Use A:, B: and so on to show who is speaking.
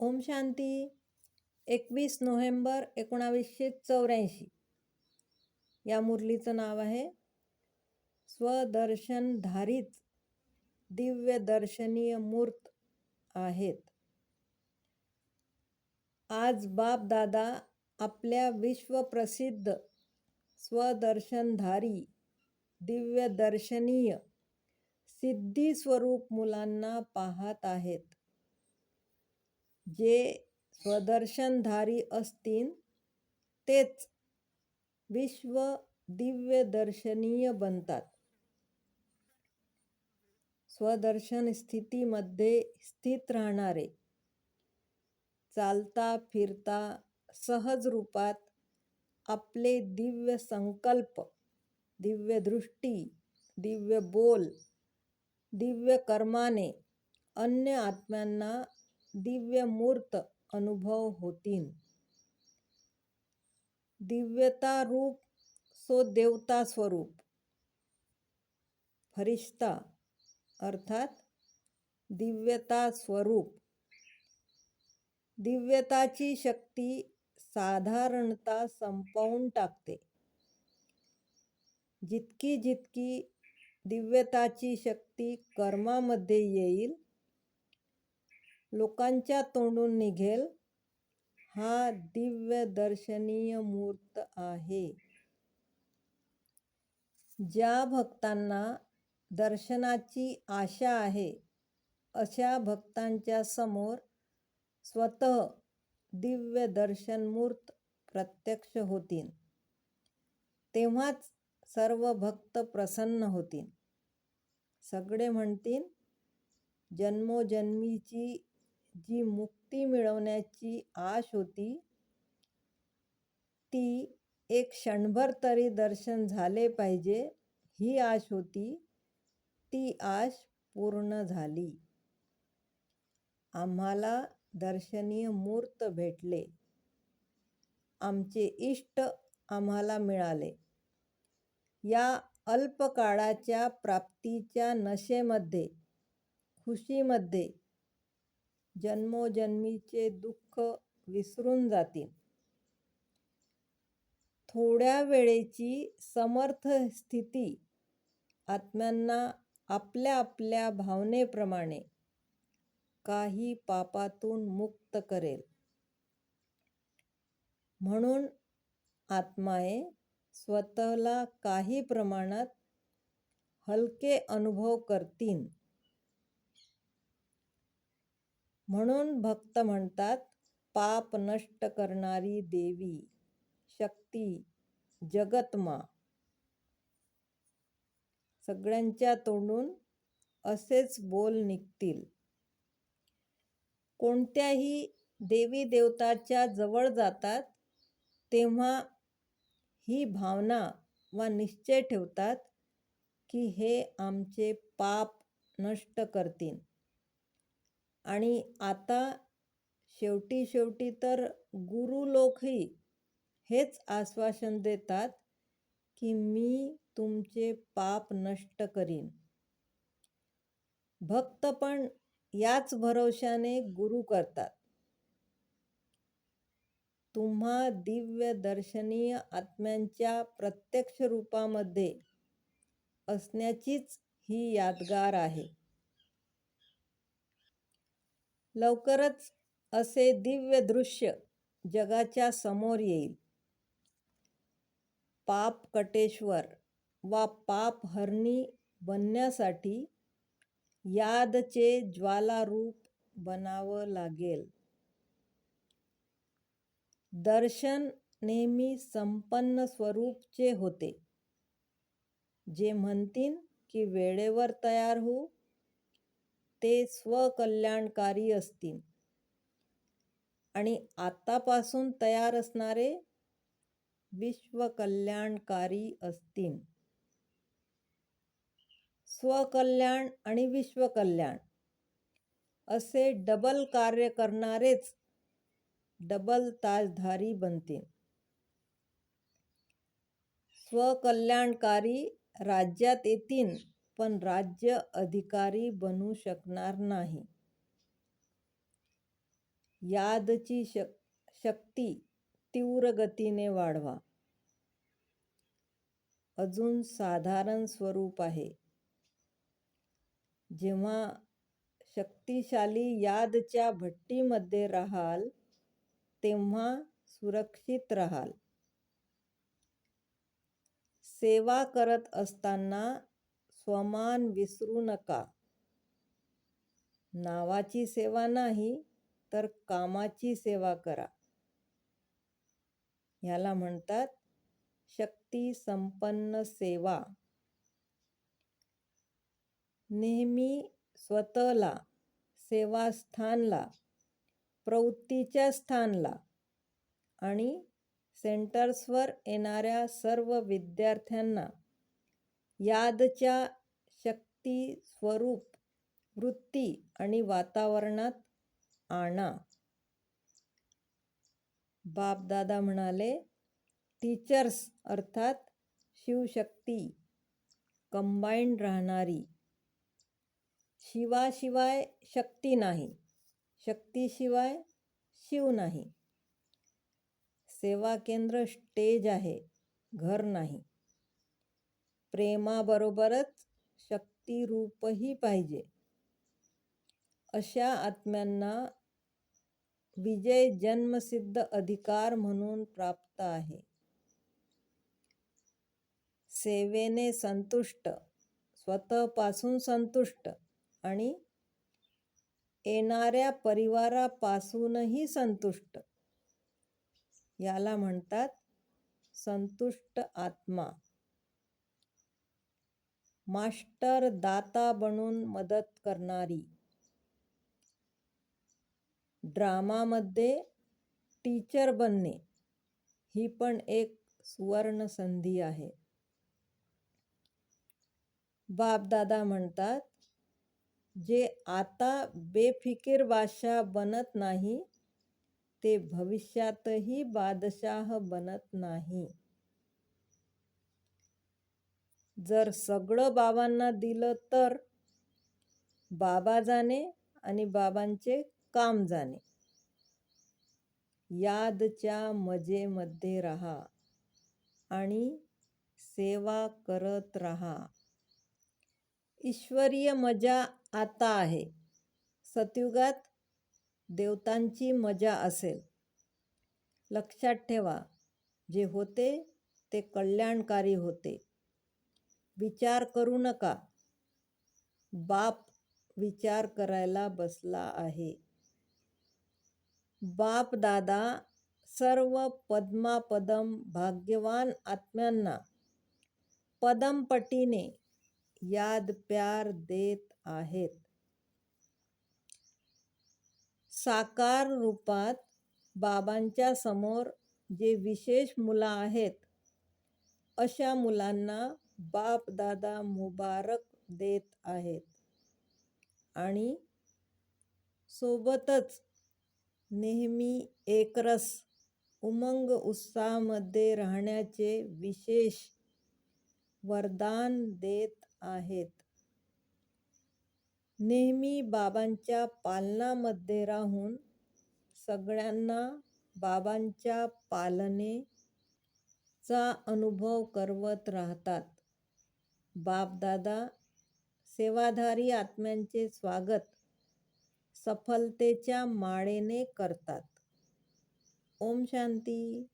A: ओम शांती. एकवीस नोव्हेंबर एकोणावीसशे चौऱ्याऐंशी. या मुरलीचं नाव आहे स्वदर्शनधारीच दिव्य दर्शनीय मूर्त आहेत. आज बाप दादा आपल्या विश्वप्रसिद्ध स्वदर्शनधारी दिव्य दर्शनीय सिद्धी स्वरूप मुलांना पाहत आहेत. जे स्वदर्शनधारी असतील तेच विश्व दिव्य दर्शनीय बनतात. स्वदर्शन स्थितीमध्ये स्थित राहणारे चालता फिरता सहज रूपात आपले दिव्य संकल्प दिव्य दृष्टी दिव्य बोल दिव्य कर्माने अन्य आत्म्यांना दिव्यमूर्त अनुभव होतील दिव्यता रूप सो देवता स्वरूप. फरिश्ता अर्थात दिव्यता स्वरूप. दिव्यताची शक्ती साधारणता संपवून टाकते. जितकी जितकी दिव्यताची शक्ती कर्मामध्ये येईल लोकांच्या तोंडून निघेल. हा दिव्य दर्शनीय मूर्त आहे. ज्या भक्तांना दर्शनाची आशा आहे अशा भक्तांच्या समोर स्वतः दिव्य दर्शनमूर्त प्रत्यक्ष होतील. तेव्हाच सर्व भक्त प्रसन्न होतील. सगळे म्हणतील जन्मोजन्मीची जी मुक्ती मिळवण्याची आश होती ती एक क्षणभर तरी दर्शन झाले पाहिजे ही आश होती. ती आश पूर्ण झाली. आम्हाला दर्शनीय मूर्त भेटले. आमचे इष्ट आम्हाला मिळाले. या अल्पकाळाच्या प्राप्तीच्या नशेमध्ये खुशीमध्ये जन्मोजन्मीचे दुःख विसरून जातील थोड्या वेळेची समर्थ स्थिती आत्म्यांना आपल्या आपल्या भावनेप्रमाणे काही पापातून मुक्त करेल. म्हणून आत्माए स्वतःला काही प्रमाणात हलके अनुभव करतील म्हणून भक्त म्हणतात पाप नष्ट करणारी देवी शक्ती जगतमा. सगळ्यांच्या तोंडून असेच बोल निघतील. कोणत्याही देवी देवताच्या जवळ जातात तेव्हा ही भावना वा निश्चय ठेवतात की हे आमचे पाप नष्ट करतील. आणि आता शेवटी शेवटी तर गुरु लोकही हेच आश्वासन देतात की मी तुमचे पाप नष्ट करीन. भक्त पण याच भरवशाने गुरु करतात. तुम्हा दिव्य दर्शनीय आत्म्यांच्या प्रत्यक्ष रूपामध्ये असण्याचीच ही यादगार आहे. लवकरच असे दिव्य दृश्य जगाच्या समोर येईल. पाप कटेश्वर वा पाप हरणी बनण्यासाठी यादचे ज्वालारूप बनावं लागेल. दर्शन नेहमी संपन्न स्वरूपचे होते. जे म्हणतील की वेळेवर तयार होऊ ते स्वकल्याणकारी असतील. आणि आतापासून तयार असणारे विश्वकल्याणकारी असतील. स्वकल्याण आणि विश्वकल्याण असे डबल कार्य करणारेच डबल ताजधारी बनतील. स्वकल्याणकारी राज्यात येतील. पण राज्य अधिकारी बनू शकणार नाही. यादची शक शक्ती तीव्र गतीने वाढवा. अजून साधारण स्वरूप आहे. जेव्हा शक्तिशाली यादच्या भट्टीमध्ये राहाल तेव्हा सुरक्षित राहाल. सेवा करत असताना स्वमान विसरू नका. नावाची सेवा नाही तर कामाची सेवा करा. ह्याला म्हणतात शक्ती संपन्न सेवा. नेहमी स्वतःला सेवास्थानला प्रवृत्तीच्या स्थानला आणि सेंटर्सवर येणाऱ्या सर्व विद्यार्थ्यांना यादच्या शक्ती स्वरूप वृत्ती आणि वातावरणात आणा. बापदादा म्हणाले टीचर्स अर्थात शिवशक्ती कंबाईंड राहणारी. शिवाशिवाय शक्ती नाही. शक्तीशिवाय शिव नाही. सेवा केंद्र स्टेज आहे घर नाही. प्रेमाबरोबरच भक्तिरूपही पाहिजे. अशा आत्म्यांना विजय जन्मसिद्ध अधिकार म्हणून प्राप्त आहे. सेवेने संतुष्ट स्वतःपासून संतुष्ट आणि येणाऱ्या परिवारापासूनही संतुष्ट. याला म्हणतात संतुष्ट आत्मा. मास्टर दाता बनून मदत करणारी. ड्रामामध्ये टीचर बनणे ही पण एक सुवर्ण संधी आहे. बापदादा म्हणतात जे आता बेफिकीर बादशाह बनत नाही ते भविष्यातही बादशाह बनत नाही. जर सगळं बाबांना दिलं तर बाबा जाणे आणि बाबांचे काम जाणे. यादच्या मजेमध्ये राहा आणि सेवा करत राहा. ईश्वरीय मजा आता आहे. सतयुगात देवतांची मजा असेल. लक्षात ठेवा जे होते ते कल्याणकारी होते. विचार करू नका. बाप विचार करायला बसला आहे. बाप दादा सर्व पद्मापदम भाग्यवान आत्म्यांना पदमपटीने याद प्यार देत आहेत. साकार रूपात बाबांच्या समोर जे विशेष मुलं आहेत अशा मुलांना बाप दादा मुबारक देत आहेत. आणि सोबतच नेहमी एकरस उमंग उत्साहामध्ये राहण्याचे विशेष वरदान देत आहेत. नेहमी बाबांच्या पालनामध्ये राहून सगळ्यांना बाबांच्या पालने चा अनुभव करवत राहतात. बापदादा सेवाधारी आत्म्यांचे स्वागत सफलतेच्या माळेने करतात. ओम शांती.